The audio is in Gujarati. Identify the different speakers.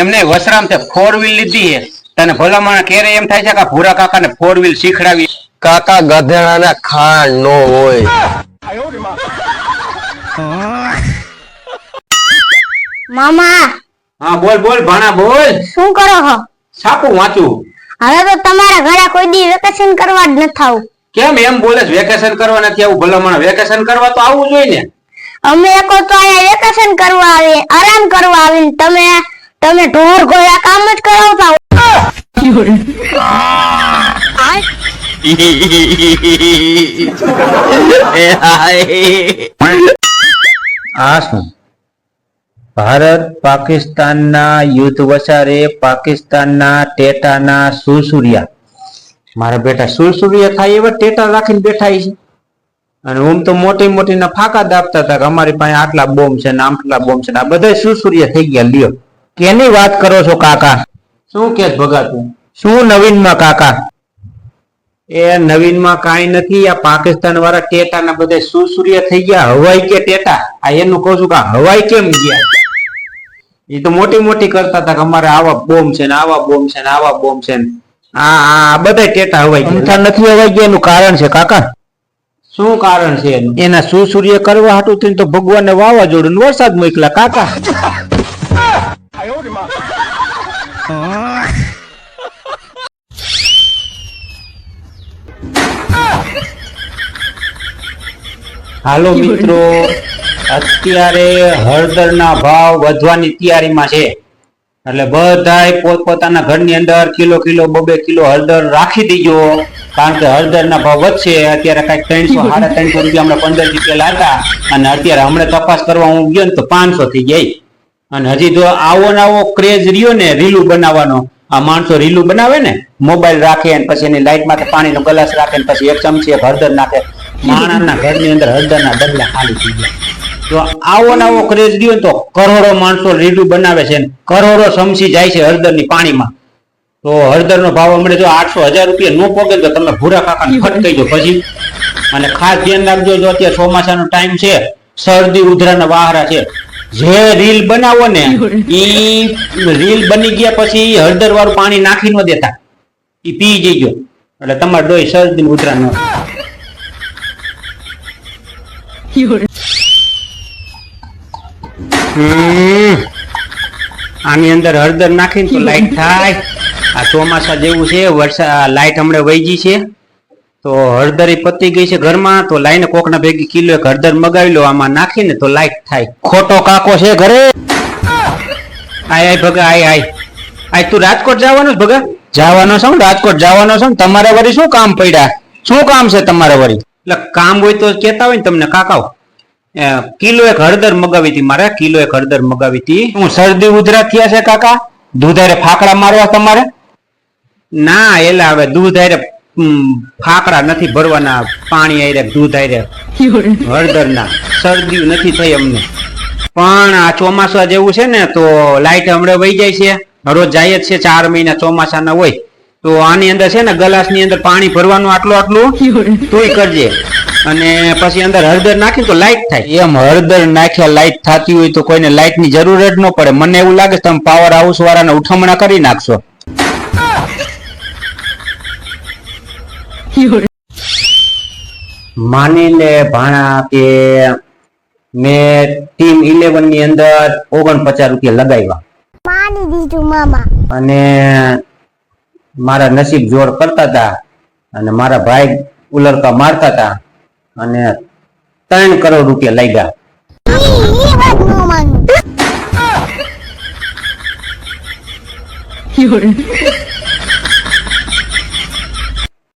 Speaker 1: એમને વસરામ તે ફોર વ્હીલ લીધી છે. તને ભલામણ ક્યારે એમ થાય છે કે ભૂરા કાકા ને ફોર વ્હીલ શીખડાવી?
Speaker 2: કાકા ગધેડાના ખાણ નો હોય.
Speaker 3: મામા!
Speaker 1: હા બોલ બોલ ભાણા બોલ.
Speaker 3: શું કરો છો
Speaker 1: સાપુ વાંચું.
Speaker 3: હવે તો તમારા ઘરે કોઈ દી વેકેશન કરવા જ ન થાવ
Speaker 1: કેમ એમ બોલે વેકેશન કરવા નથી આવું? ભલામણ વેકેશન કરવા તો આવવું જોઈએ ને.
Speaker 3: અમે એકો તો અહીંયા વેકેશન કરવા આવે આરામ કરવા આવીને તમે તમે ઢોર ગોળા કામ જ કરાવતા.
Speaker 1: આ શું? ભારત પાકિસ્તાનના યુદ્ધ વસારે પાકિસ્તાનના ટેટાના સુરસુરિયા. મારા બેટા સુરસુરિયા થાય એવા ટેટા રાખીને બેઠા છે. અને હું તો મોટી મોટી ના ફાકા દાબતા હતા કે અમારી પાસે આટલા બોમ્બ છે ને આટલા બોમ્બ છે ને આ બધા સુરસુરિયા થઈ ગયા, લ્યો. કેની વાત કરો છો કાકા? શું કે ભગાતું શું નવીનમાં કાકા? એ નવીનમાં કાંઈ નથી આ પાકિસ્તાન વાળા ટેટા ના બધે સુરસુરિયા થઈ ગયા હવાઈ કે ટેટા? આ એનું કહું છું કે હવાઈ કેમ ગયા? એ તો મોટી મોટી કરતા હતા કે અમારે આવા બોમ્બ છે ને આવા બોમ્બ છે ને આવા બોમ્બ છે ને. આ આ બધા ટેટા હવાઈ ગયા. નથી હવાઈ ગયા એનું કારણ છે કાકા? શું કારણ છે એનું? એના સુસૂર્ય કરવા હાટું તો ભગવાનને વાવાઝોડું ને વરસાદ મોકલા કાકા. હાલો મિત્રો, અત્યારે હળદરના ભાવ વધવાની તૈયારીમાં છે. એટલે બધાય પોતપોતાના ઘરની અંદર કિલો કિલો, બબે કિલો હળદર રાખી દીજો. કારણ કે હળદરના ભાવ વધશે. અત્યારે કાંઈક ત્રણસો, સાડા ત્રણસો રૂપિયા હમણાં પંદર રૂપિયા હતા અને અત્યારે હમણાં તપાસ કરવા હું ગયો ને તો પાંચસો થઈ જાય. અને હજી જો આવો ને આવો ક્રેઝ રહ્યો ને રીલું બનાવવાનો, આ માણસો રીલું બનાવે ને મોબાઈલ રાખે ને પછી એની લાઈટમાંથી પાણીનો ગ્લાસ રાખે ને પછી એક ચમચી હળદર નાખે, માણસના ઘરની અંદર હળદરના બદલા ખાલી થઈ ગયા જો આવો ને આવો ક્રેઝ રહ્યો તો કરોડો માણસો રીલું બનાવે છે ને કરોડો સમસી જાય છે હળદરની પાણીમાં. તો હળદરનો ભાવ હમણાં જો આઠસો હજાર રૂપિયા નો પોગે તો તમે ભૂરા કાકાને ફટકાઈ દો પછી. અને ખાસ ધ્યાન રાખજો, જો અત્યારે ચોમાસાનો ટાઈમ છે, શરદી, ઉધરાના વાહરા છે. જે રીલ બનાવો ને ઈ રીલ બની ગયા પછી હળદર વાળું પાણી નાખી ન દેતા. ઈ પી જઈજો એટલે તમારે ડોય શરદી ઉતરા ન હમ. આની અંદર હળદર નાખીને તો લાઈટ થાય. આ ચોમાસા જેવું છે વરસાદ લાઈટ હમણાં વહી ગઈ છે. તો હળદરી પતી ગઈ છે ઘરમાં તો લાઈને કોકના ભેગી કિલો એક હળદર મગાવી લો આમાં નાખીને તો લાઈટ થાય. ખોટો કાકો છે ઘરે. આય આય ભગા આય આય. આય તું રાજકોટ જવાનો છે ભગા? જવાનો છે ને રાજકોટ જવાનો છે ને તમારે વળી શું કામ પડ્યા? શું કામ છે તમારે વળી? એટલે કામ હોય તો કેતા હોય ને તમને કાકાઓ. કિલો એક હળદર મગાવી હતી મારે કિલો એક હળદર મગાવી હતી. હું શરદી ઉધરા થયા છે કાકા? દૂધારે ફાકડા મારવા તમારે? ના એલા હવે દૂધ આરે ફાકડા નથી ભરવાના પાણી આરે દૂધ આરે હળદર ના શરદી નથી થઈ અમને. પણ આ ચોમાસા જેવું છે ને તો લાઈટ હમણાં વહી જાય છે. રોજ જાય જ છે ચાર મહિના ચોમાસાના હોય. તો આની અંદર છે ને ગ્લાસની અંદર પાણી ભરવાનું આટલું આટલું તોય કરજે. અને પછી અંદર હળદર નાખી તો લાઈટ થાય. એમ હળદર નાખ્યા લાઈટ થતી હોય તો કોઈને લાઈટની જરૂર જ ન પડે. મને એવું લાગે છે તમે પાવર હાઉસ વાળાને ઉઠમણા કરી નાખશો. માની લે ભાણા કે મેં ટીમ ઇલેવનની અંદર ઓગણપચાસ રૂપિયા લગાવ્યા.
Speaker 3: માની દીધું મામા.
Speaker 1: અને મારા નસીબ જોર કરતા હતા અને મારા ભાઈ ઉલરકા મારતા હતા અને ત્રણ કરોડ રૂપિયા લાગ્યા.
Speaker 3: ઈ ઈ વાત નો માનું.